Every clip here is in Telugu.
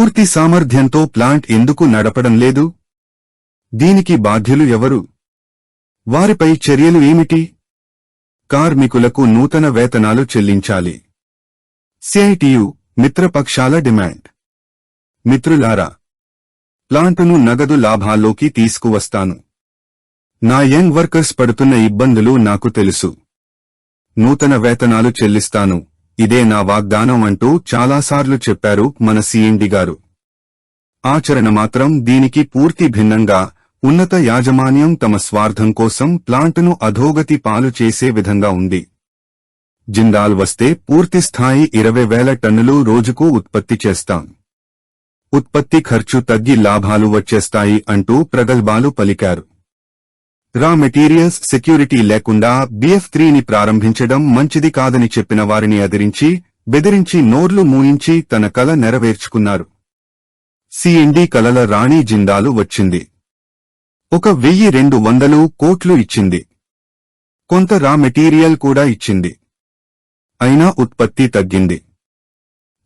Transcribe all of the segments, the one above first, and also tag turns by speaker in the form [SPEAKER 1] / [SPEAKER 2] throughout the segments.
[SPEAKER 1] పూర్తి సామర్థ్యంతో ప్లాంట్ ఎందుకు నడపడం లేదు? దీనికి బాధ్యులు ఎవరు? వారిపై చర్యలు ఏమిటి? కార్మికులకు నూతన వేతనాలు చెల్లించాలి. సిఐటియు మిత్రపక్షాల డిమాండ్. మిత్రులారా ప్లాంటును నగదు లాభాల్లోకి తీసుకువస్తాను. నా యంగ్ వర్కర్స్ పడుతున్న ఇబ్బందులు నాకు తెలుసు. నూతన వేతనాలు చెల్లిస్తాను. ఇదే నా వాగ్దానం అంటూ చాలాసార్లు చెప్పారు మన సీఎండి గారు. ఆచరణ మాత్రం దీనికి పూర్తి భిన్నంగా ఉన్నత యాజమాన్యం తమ స్వార్థం కోసం ప్లాంటును అధోగతి పాలు చేసే విధంగా ఉంది. జిందాల్ వస్తే పూర్తి స్థాయి ఇరవై వేల టన్నులు రోజుకు ఉత్పత్తి చేస్తాం. ఉత్పత్తి ఖర్చు తగ్గి లాభాలు వచ్చేస్తాయి అంటూ ప్రగల్భాలు పలికారు. రా మెటీరియల్స్ సెక్యూరిటీ లేకుండా బిఎఫ్ త్రీని ప్రారంభించడం మంచిది కాదని చెప్పిన వారిని అదిరించి బెదిరించి నోర్లు మూయించి తన కల నెరవేర్చుకున్నారు. సిఎండి కలల రాణి జిందాలు వచ్చింది. ఒక వెయ్యి రెండు వందలు కోట్లు ఇచ్చింది. కొంత రా మెటీరియల్ కూడా ఇచ్చింది. అయినా ఉత్పత్తి తగ్గింది.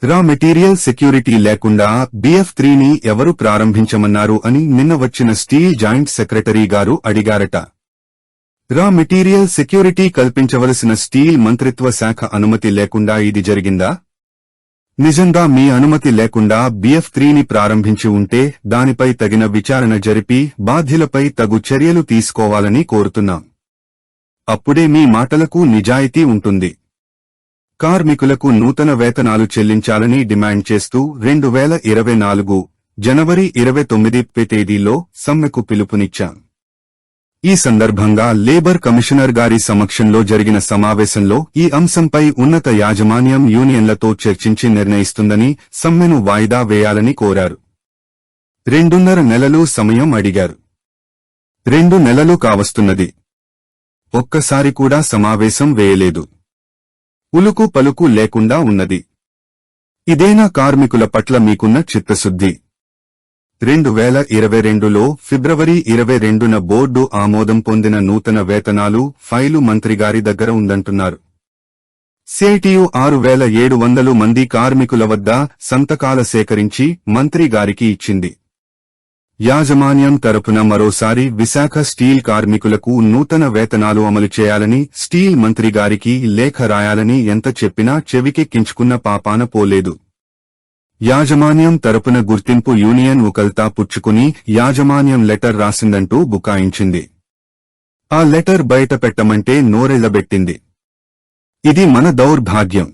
[SPEAKER 1] రా మెటీరియల్ సెక్యూరిటీ లేకుండా బిఎఫ్ త్రీని ఎవరు ప్రారంభించమన్నారు అని నిన్న వచ్చిన స్టీల్ జాయింట్ సెక్రటరీ గారు అడిగారట. రా మెటీరియల్ సెక్యూరిటీ కల్పించవలసిన స్టీల్ మంత్రిత్వ శాఖ అనుమతి లేకుండా ఇది జరిగిందా? నిజంగా మీ అనుమతి లేకుండా బిఎఫ్ త్రీని ప్రారంభించి ఉంటే దానిపై తగిన విచారణ జరిపి బాధ్యులపై తగు చర్యలు తీసుకోవాలని కోరుతున్నాం. అప్పుడే మీ మాటలకు నిజాయితీ ఉంటుంది. కార్మికులకు నూతన వేతనాలు చెల్లించాలని డిమాండ్ చేస్తూ రెండు వేల ఇరవై నాలుగు జనవరి ఇరవై తొమ్మిది తేదీలో సమ్మెకు పిలుపునిచ్చాం. ఈ సందర్భంగా లేబర్ కమిషనర్ గారి సమక్షంలో జరిగిన సమావేశంలో ఈ అంశంపై ఉన్నత యాజమాన్యం యూనియన్లతో చర్చించి నిర్ణయిస్తుందని సమ్మెను వాయిదా వేయాలని కోరారు. రెండున్నర నెలలు సమయం అడిగారు. రెండు నెలలు కావస్తున్నది. ఒక్కసారి కూడా సమావేశం వేయలేదు. ఉలుకు పలుకు లేకుండా ఉన్నది. ఇదేనా కార్మికుల పట్ల మీకున్న చిత్తశుద్ధి? రెండు వేల ఇరవై రెండులో ఫిబ్రవరి ఇరవై రెండున బోర్డు ఆమోదం పొందిన నూతన వేతనాలు ఫైలు మంత్రిగారి దగ్గర ఉందంటున్నారు. సేటియు ఆరు వేల ఏడు వందలు మంది కార్మికుల వద్ద సంతకాల సేకరించి మంత్రి గారికి ఇచ్చింది. యాజమాన్యం తరపున మరోసారి విశాఖ స్టీల్ కార్మికులకు నూతన వేతనాలు అమలు చేయాలని స్టీల్ మంత్రి గారికి లేఖ రాయాలని ఎంత చెప్పినా చెవికెక్కించుకున్న పాపాన పోలేదు. యాజమాన్యం తరపున గుర్తింపు యూనియన్ ఉకల్తా పుచ్చుకుని యాజమాన్యం లెటర్ రాసిందంటూ బుకాయించింది. ఆ లెటర్ బయట పెట్టమంటే నోరెళ్ళబెట్టింది ఇది మన దౌర్భాగ్యం.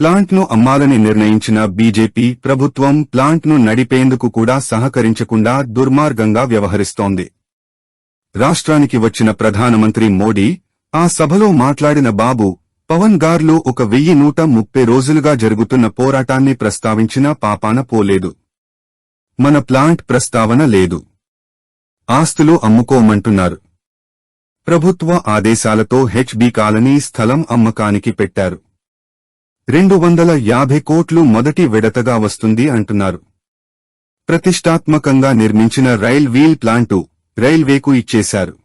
[SPEAKER 1] ప్లాంట్ను అమ్మాలని నిర్ణయించిన బీజేపీ ప్రభుత్వం ప్లాంట్ను నడిపేందుకు కూడా సహకరించకుండా దుర్మార్గంగా వ్యవహరిస్తోంది. రాష్ట్రానికి వచ్చిన ప్రధానమంత్రి మోడీ ఆ సభలో మాట్లాడిన బాబు పవన్ గార్లు ఒక వెయ్యి నూట ముప్పై రోజులుగా జరుగుతున్న పోరాటాన్ని ప్రస్తావించినా పాపాన పోలేదు. మన ప్లాంట్ ప్రస్తావన లేదు. ఆస్తులు అమ్ముకోమంటున్నారు. ప్రభుత్వ ఆదేశాలతో హెచ్బీ కాలనీ స్థలం అమ్మకానికి పెట్టారు. రెండు వందల యాభై కోట్లు మొదటి విడతగా వస్తుంది అంటున్నారు. ప్రతిష్టాత్మకంగా నిర్మించిన రైల్ వీల్ ప్లాంటు రైల్వేకు ఇచ్చేశారు.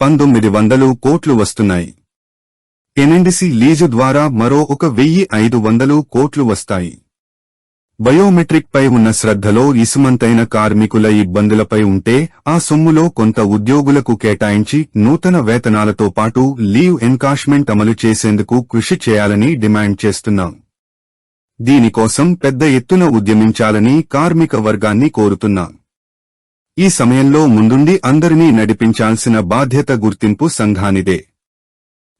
[SPEAKER 1] పంతొమ్మిది వందలు కోట్లు వస్తున్నాయి. ఎన్ఎండిసి లీజు ద్వారా మరో ఒక వెయ్యి ఐదు వందలు కోట్లు వస్తాయి. బయోమెట్రిక్ పై ఉన్న శ్రద్ధలో ఇసుమంతైన కార్మికుల ఇబ్బందులపై ఉంటే ఆ సొమ్ములో కొంత ఉద్యోగులకు కేటాయించి నూతన వేతనాలతో పాటు లీవ్ ఎన్కాష్మెంట్ అమలు చేసేందుకు కృషి చేయాలని డిమాండ్ చేస్తున్నాం. దీనికోసం పెద్ద ఎత్తున ఉద్యమించాలని కార్మిక వర్గాన్ని కోరుతున్నాం. ఈ సమయంలో ముందుండి అందరినీ నడిపించాల్సిన బాధ్యత గుర్తింపు సంఘానిదే.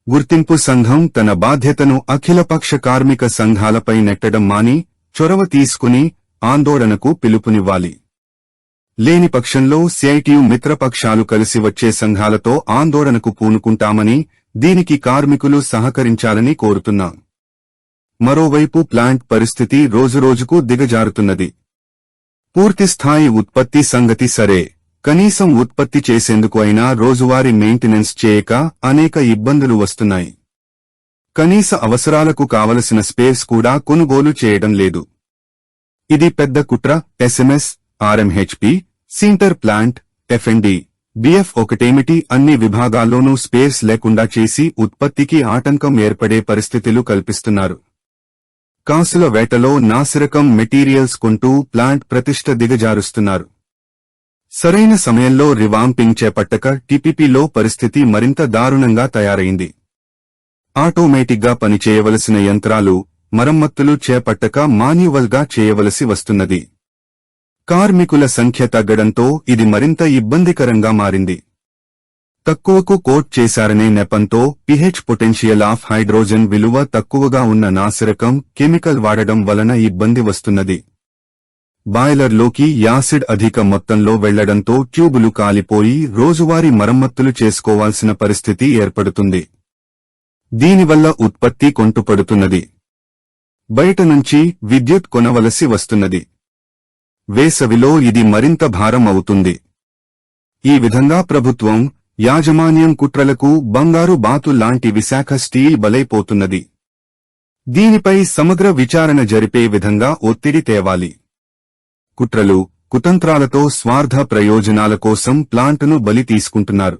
[SPEAKER 1] గుర్తింపు సంఘం తన బాధ్యతను అఖిలపక్ష కార్మిక సంఘాలపై నెట్టడం మాని చొరవ తీసుకుని ఆందోళనకు పిలుపునివ్వాలి. లేని పక్షంలో సిఐటియు మిత్రపక్షాలు కలిసి వచ్చే సంఘాలతో ఆందోళనకు పూనుకుంటామని దీనికి కార్మికులు సహకరించాలని కోరుతున్నాం. మరోవైపు ప్లాంట్ పరిస్థితి రోజురోజుకు దిగజారుతున్నది. పూర్తిస్థాయి ఉత్పత్తి సంగతి సరే. కనీసం ఉత్పత్తి చేసేందుకు అయినా రోజువారీ మెయింటెనెన్స్ చేయక అనేక ఇబ్బందులు వస్తున్నాయి. కనీస అవసరాలకు కావలసిన స్పేస్ కూడా కొనుగోలు చేయడం లేదు. ఇది పెద్ద కుట్ర SMS RMHP sinter plant FMD BF ఒకటేమిటి అన్ని విభాగాల్లోనూ స్పేస్ లేకుండా చేసి ఉత్పత్తికి ఆటంకం ఏర్పడే పరిస్థితులు కల్పిస్తున్నారు. కాసుల వేటలో నాసిరకం మెటీరియల్స్ కొంటూ ప్లాంట్ ప్రతిష్ట దిగజారుస్తున్నారు. సరైన సమయంలో రివాంపింగ్ చేపట్టక టిపిపిలో పరిస్థితి మరింత దారుణంగా తయారైంది. ఆటోమేటిక్గా పనిచేయవలసిన యంత్రాలు మరమ్మత్తులు చేపట్టక మాన్యువల్గా చేయవలసి వస్తున్నది. కార్మికుల సంఖ్య తగ్గడంతో ఇది మరింత ఇబ్బందికరంగా మారింది. తక్కువకు కోట్ చేశారనే నెపంతో పిహెచ్ పొటెన్షియల్ ఆఫ్ హైడ్రోజన్ విలువ తక్కువగా ఉన్న నాసిరకం కెమికల్ వాడడం వలన ఇబ్బంది వస్తున్నది. బాయిలర్లోకి యాసిడ్ అధిక మొత్తంలో వెళ్ళడంతో ట్యూబులు కాలిపోయి రోజువారీ మరమ్మత్తులు చేసుకోవాల్సిన పరిస్థితి ఏర్పడుతుంది. దీనివల్ల ఉత్పత్తి కొంటుపడుతున్నది. బయట నుంచి విద్యుత్ కొనవలసి వస్తున్నది. వేసవిలో ఇది మరింత భారం అవుతుంది. ఈ విధంగా ప్రభుత్వం యాజమాన్యం కుట్రలకు బంగారు బాతు లాంటి విశాఖ స్టీల్ బలైపోతున్నది. దీనిపై సమగ్ర విచారణ జరిపే విధంగా ఒత్తిడి తేవాలి. కుట్రలు కుతంత్రాలతో స్వార్థ ప్రయోజనాల కోసం ప్లాంటును బలి తీసుకుంటున్నారు.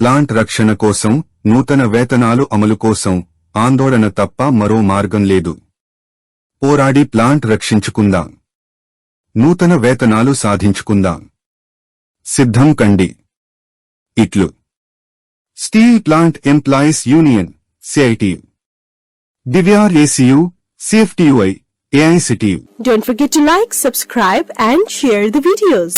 [SPEAKER 1] ప్లాంట్ రక్షణ కోసం నూతన వేతనాలు అమలు కోసం ఆందోళన తప్ప మరో మార్గం లేదు. పోరాడి ప్లాంట్ రక్షించుకుందాం. నూతన వేతనాలు సాధించుకుందాం. సిద్ధం కండి. ఇట్లు. Steel plant employees union CITU దివ్యార్ CFTUI AICTU
[SPEAKER 2] Don't forget to like, subscribe and share the videos.